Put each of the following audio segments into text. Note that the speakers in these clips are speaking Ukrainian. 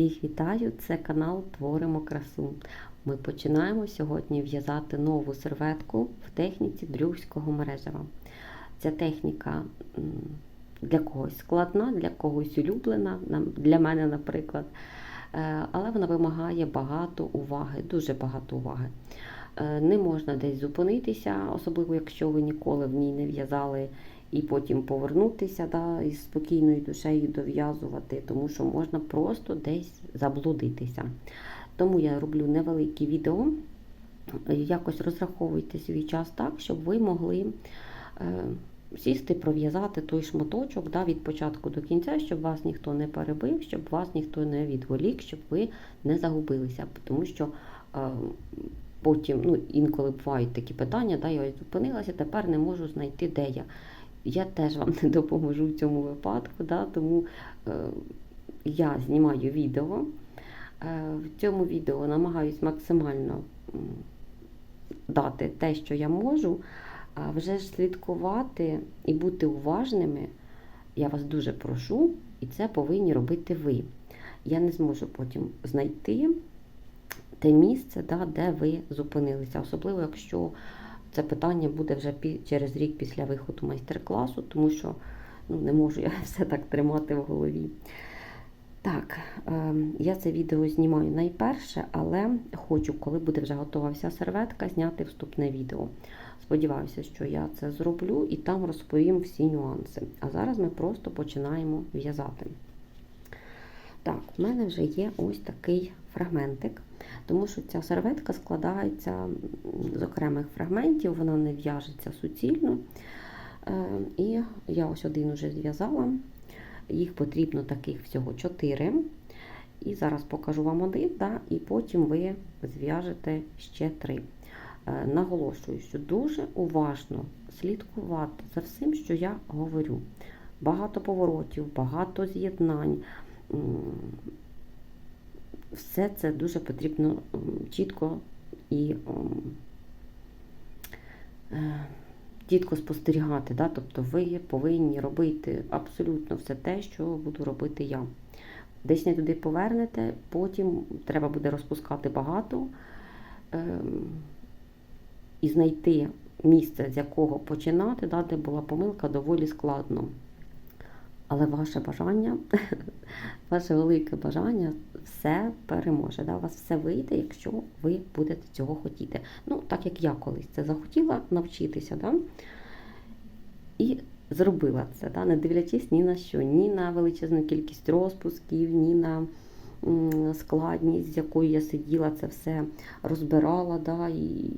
Всіх вітаю! Це канал Творимо красу. Ми починаємо сьогодні в'язати нову серветку в техніці дрюгського мережева. Ця техніка для когось складна, для когось улюблена, для мене, наприклад. Е, Але вона вимагає багато уваги, дуже багато уваги. Е, Не можна десь зупинитися, особливо якщо ви ніколи в ній не в'язали, і потім повернутися да, із спокійною душею дов'язувати, тому що можна просто десь заблудитися. Тому я роблю невеликі відео. Якось розраховуйте свій час так, щоб ви могли е, сісти, пров'язати той шматочок да, від початку до кінця, щоб вас ніхто не перебив, щоб вас ніхто не відволік, щоб ви не загубилися. Тому що е, потім, ну, інколи бувають такі питання, да, я зупинилася, тепер не можу знайти, де я. Я теж вам не допоможу в цьому випадку, да, тому е, я знімаю відео. Е, в цьому відео намагаюсь максимально дати те, що я можу, а вже ж слідкувати і бути уважними. Я вас дуже прошу, і це повинні робити ви. Я не зможу потім знайти те місце, да, де ви зупинилися, особливо якщо це питання буде вже через рік після виходу майстер-класу, тому що ну, не можу я все так тримати в голові. Так, е, я це відео знімаю найперше, але хочу, коли буде вже готова вся серветка, зняти вступне відео. Сподіваюся, що я це зроблю і там розповім всі нюанси. А зараз ми просто починаємо в'язати. Так, в мене вже є ось такий фрагментик, тому що ця серветка складається з окремих фрагментів, вона не в'яжеться суцільно. Е, І я ось один уже зв'язала. Їх потрібно таких всього 4. І зараз покажу вам один, да, і потім ви зв'яжете ще 3. Наголошую, що дуже уважно слідкувати за всім, що я говорю. Багато поворотів, багато з'єднань. Все це дуже потрібно чітко і е, чітко спостерігати. Да? Тобто ви повинні робити абсолютно все те, що буду робити я. Десь не туди повернете, потім треба буде розпускати багато ем, і знайти місце, з якого починати, да, де була помилка, доволі складно. Але ваше бажання, ваше велике бажання все переможе. Да? У вас все вийде, якщо ви будете цього хотіти. Ну, так як я колись це захотіла навчитися. Да? І зробила це, да? не дивлячись ні на що, ні на величезну кількість розпусків, ні на складність, з якою я сиділа, це все розбирала. Да? І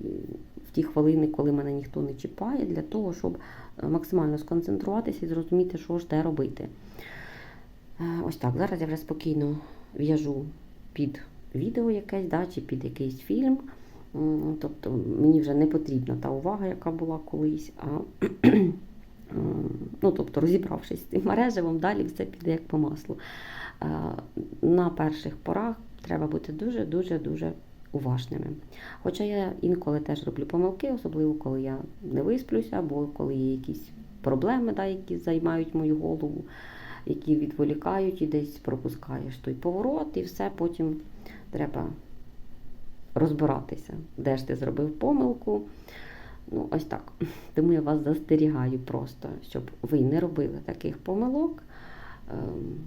в ті хвилини, коли мене ніхто не чіпає, для того, щоб максимально сконцентруватися і зрозуміти, що ж де робити. Е, Ось так. Зараз я вже спокійно в'яжу під відео якесь, да, чи під якийсь фільм. Тобто мені вже не потрібна та увага, яка була колись. А, ну, тобто, розібравшись з цим мережевом, далі все піде як по маслу. Е, На перших порах треба бути дуже-дуже дуже уважними. Хоча я інколи теж роблю помилки, особливо коли я не висплюся, або коли є якісь проблеми, да, які займають мою голову, які відволікають і десь пропускаєш той поворот, і все потім треба розбиратися, де ж ти зробив помилку. Ну, ось так. Тому я вас застерігаю просто, щоб ви не робили таких помилок ем,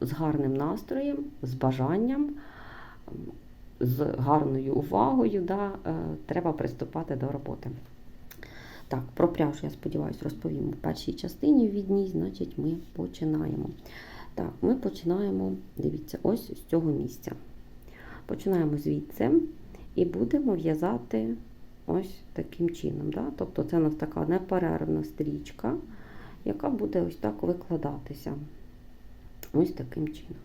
з гарним настроєм, з бажанням, ем, з гарною увагою. Да, е, треба приступати до роботи. Так, про пряжу, я сподіваюся, розповім у першій частині від ній, значить, ми починаємо. Так, ми починаємо, дивіться, ось з цього місця. Починаємо звідси і будемо в'язати ось таким чином. Да? Тобто це у нас така неперервна стрічка, яка буде ось так викладатися. Ось таким чином.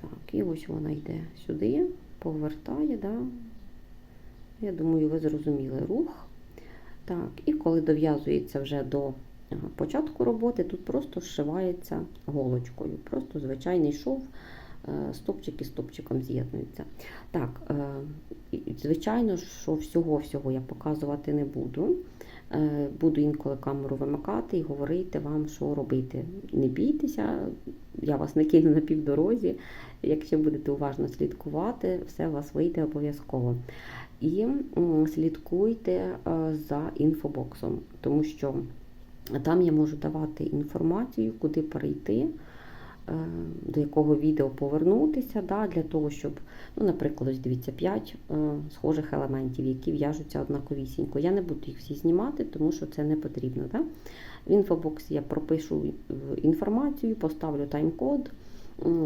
Так, і ось вона йде сюди, повертає, да? я думаю, ви зрозуміли рух. Так, і коли дов'язується вже до початку роботи, тут просто зшивається голочкою. Просто звичайний шов, е, стопчики стопчиком з'єднуються. Так, е, звичайно, що всього-всього я показувати не буду. Е, Буду інколи камеру вимикати і говорити вам, що робити. Не бійтеся, я вас не кину на півдорозі. Якщо будете уважно слідкувати, все у вас вийде обов'язково. І слідкуйте е, за інфобоксом, тому що там я можу давати інформацію, куди перейти, е, до якого відео повернутися, да, для того, щоб, ну, наприклад, дивіться, 5 схожих елементів, які в'яжуться однаковісінько. Я не буду їх всі знімати, тому що це не потрібно. Да? В інфобоксі я пропишу е, інформацію, поставлю тайм-код,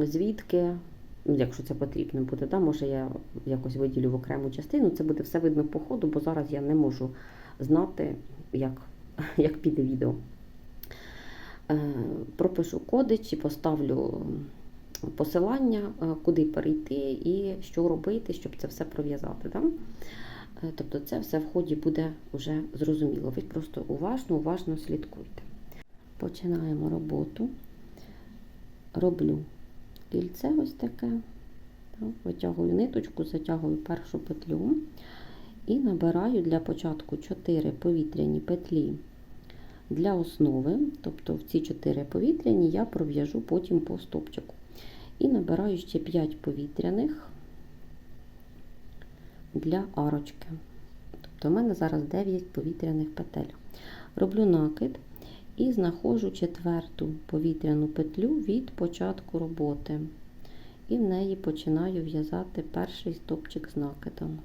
звідки. ну, Якщо це потрібно буде, да? може я якось виділю в окрему частину, це буде все видно по ходу, бо зараз я не можу знати, як, як піде відео. Е, пропишу коди чи поставлю посилання, е, куди перейти і що робити, щоб це все пров'язати. Да? Е, Тобто це все в ході буде вже зрозуміло. Ви просто уважно, уважно слідкуйте. Починаємо роботу. Роблю кільце ось таке. Так, Витягую ниточку, затягую першу петлю і набираю для початку 4 повітряні петлі для основи, тобто в ці 4 повітряні я пров'яжу потім по стопчику. І набираю ще 5 повітряних для арочки. Тобто у мене зараз 9 повітряних петель. Роблю накид і знаходжу четверту повітряну петлю від початку роботи. І в неї починаю в'язати перший стопчик з накидом.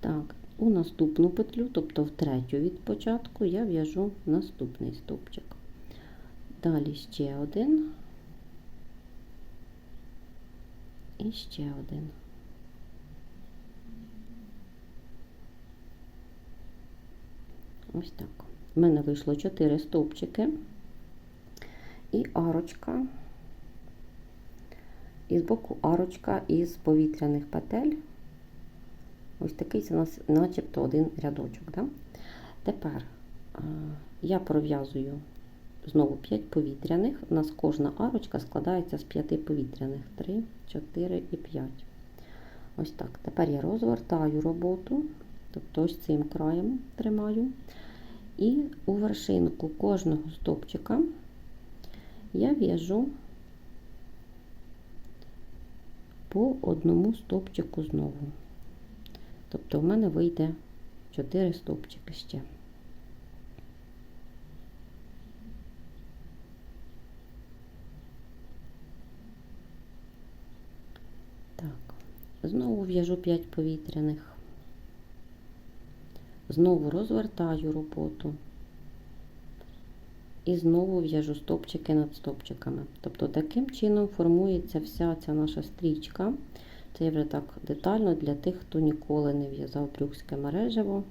Так, у наступну петлю, тобто в третю від початку, я в'яжу наступний стовпчик. Далі ще один і ще один. Ось так. У мене вийшло 4 стовпчики і арочка, і з боку арочка із повітряних петель. Ось такий це нас начебто один рядочок. Да? Тепер я пров'язую знову 5 повітряних. У нас кожна арочка складається з 5 повітряних. 3, 4 і 5. Ось так. Тепер я розвертаю роботу, тобто ось цим краєм тримаю. І у вершинку кожного стопчика я в'яжу по одному стопчику знову. Тобто в мене вийде 4 стовпчики ще. Так, знову в'яжу 5 повітряних. Знову розвертаю роботу. І знову в'яжу стопчики над стопчиками. Тобто таким чином формується вся ця наша стрічка. Це я вже так детально для тих, хто ніколи не в'язав брюкське мережево,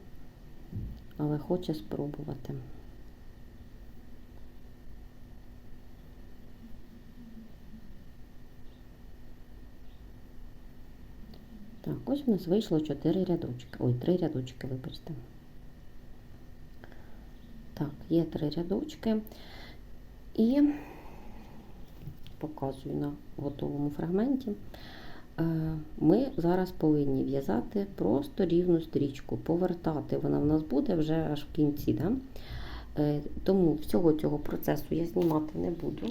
але хоче спробувати. Так, ось в нас вийшло 4 рядочки. Ой, 3 рядочки, вибачте. Так, є 3 рядочки. І показую на готовому фрагменті. Ми зараз повинні в'язати просто рівну стрічку, повертати вона в нас буде вже аж в кінці. Да? Тому всього цього процесу я знімати не буду.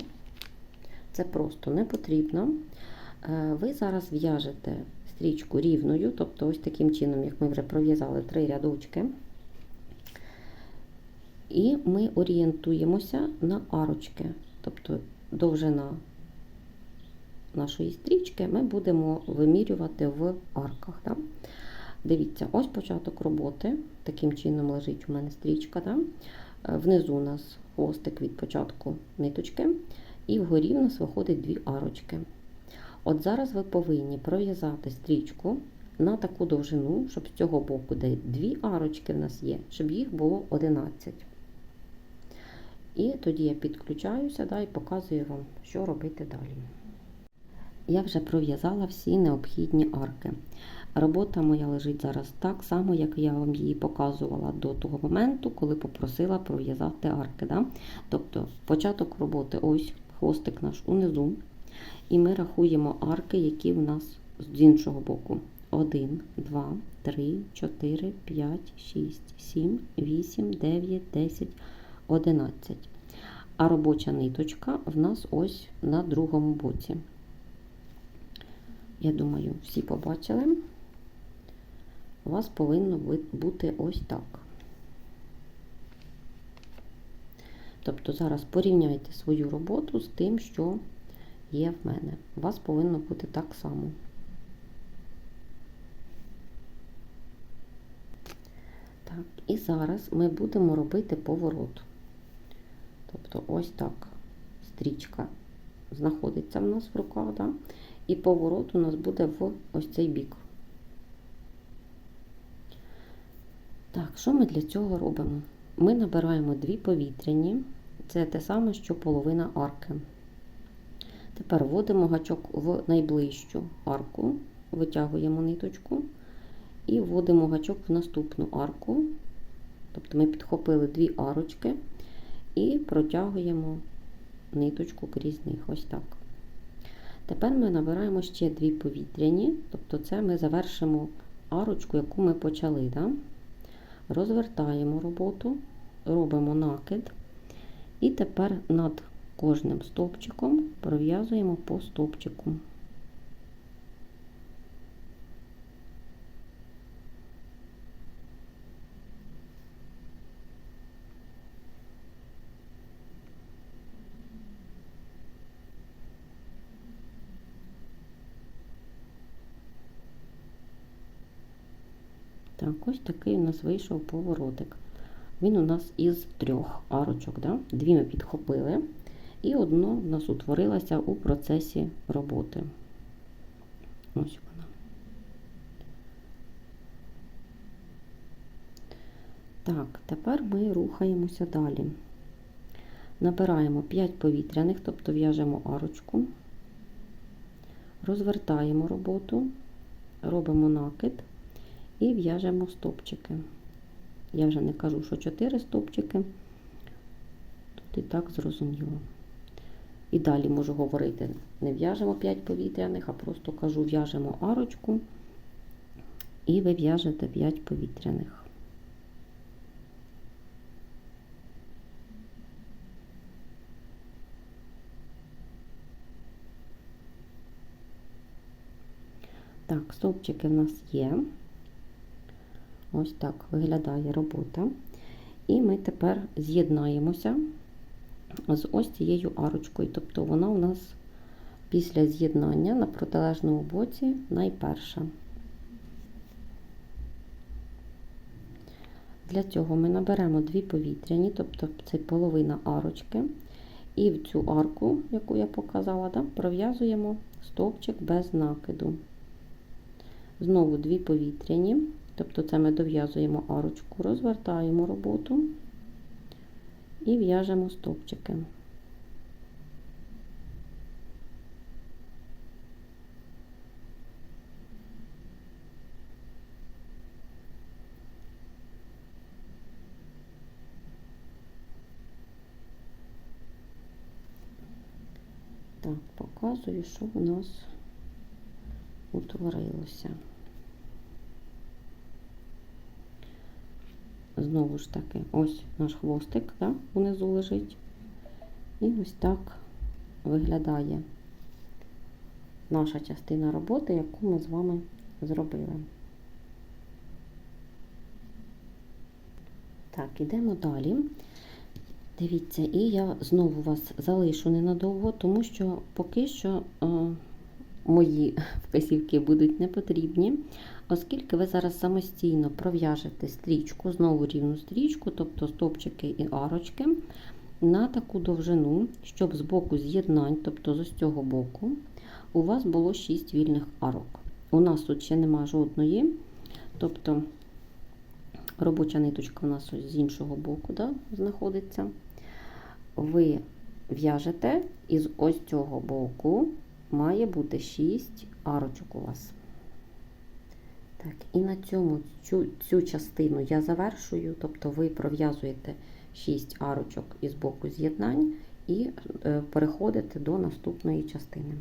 Це просто не потрібно. Ви зараз в'яжете стрічку рівною, тобто ось таким чином, як ми вже пров'язали три рядочки. І ми орієнтуємося на арочки, тобто довжина нашої стрічки ми будемо вимірювати в арках. Да? Дивіться, ось початок роботи. Таким чином лежить у мене стрічка. Да? Внизу у нас хвостик від початку ниточки, і вгорі в нас виходить дві арочки. От зараз ви повинні пров'язати стрічку на таку довжину, щоб з цього боку, де дві арочки в нас є, щоб їх було 11. І тоді я підключаюся да, і показую вам, що робити далі. Я вже пров'язала всі необхідні арки. Робота моя лежить зараз так само, як я вам її показувала до того моменту, коли попросила пров'язати арки. Да? Тобто початок роботи, ось хвостик наш унизу. І ми рахуємо арки, які в нас з іншого боку. 1, 2, 3, 4, 5, 6, 7, 8, 9, 10, 11. А робоча ниточка в нас ось на другому боці. Я думаю, всі побачили. У вас повинно бути ось так. Тобто зараз порівняйте свою роботу з тим, що є в мене. У вас повинно бути так само. Так, і зараз ми будемо робити поворот. Тобто ось так стрічка знаходиться в нас в руках, да? і поворот у нас буде в ось цей бік. Так, що ми для цього робимо? Ми набираємо дві повітряні, це те саме, що половина арки. Тепер вводимо гачок в найближчу арку, витягуємо ниточку і вводимо гачок в наступну арку. Тобто ми підхопили дві арочки і протягуємо ниточку крізь них. Ось так. Тепер ми набираємо ще дві повітряні, тобто це ми завершимо арочку, яку ми почали. Да? Розвертаємо роботу, робимо накид, і тепер над кожним стовпчиком пров'язуємо по стовпчику. Так, ось такий у нас вийшов поворотик. Він у нас із трьох арочок. Да? Дві ми підхопили, і одна в нас утворилася у процесі роботи. Ось вона. Так, тепер ми рухаємося далі. Набираємо 5 повітряних, тобто в'яжемо арочку, розвертаємо роботу, робимо накид і в'яжемо стопчики. Я вже не кажу, що 4 стопчики, тут і так зрозуміло. І далі можу говорити, не в'яжемо 5 повітряних, а просто кажу, в'яжемо арочку, і ви в'яжете 5 повітряних. Так, стовпчики в нас є. Ось так виглядає робота. І ми тепер з'єднаємося з ось цією арочкою. Тобто вона у нас після з'єднання на протилежному боці найперша. Для цього ми наберемо дві повітряні, тобто це половина арочки. І в цю арку, яку я показала, да, пров'язуємо стовпчик без накиду. Знову дві повітряні, тобто це ми дов'язуємо арочку, розвертаємо роботу і в'яжемо стовпчики. Так, показую, що у нас утворилося. Знову ж таки, ось наш хвостик да, внизу лежить. І ось так виглядає наша частина роботи, яку ми з вами зробили. Так, ідемо далі. Дивіться, і я знову вас залишу ненадовго, тому що поки що е, мої вказівки будуть не потрібні, оскільки ви зараз самостійно пров'яжете стрічку, знову рівну стрічку, тобто стовпчики і арочки, на таку довжину, щоб з боку з'єднань, тобто з цього боку, у вас було 6 вільних арок. У нас тут ще нема жодної, тобто робоча ниточка у нас з іншого боку да, знаходиться. Ви в'яжете і з ось цього боку має бути 6 арочок у вас. Так, І на цьому цю, цю частину я завершую, тобто ви пров'язуєте 6 арочок із боку з'єднань і е, переходите до наступної частини.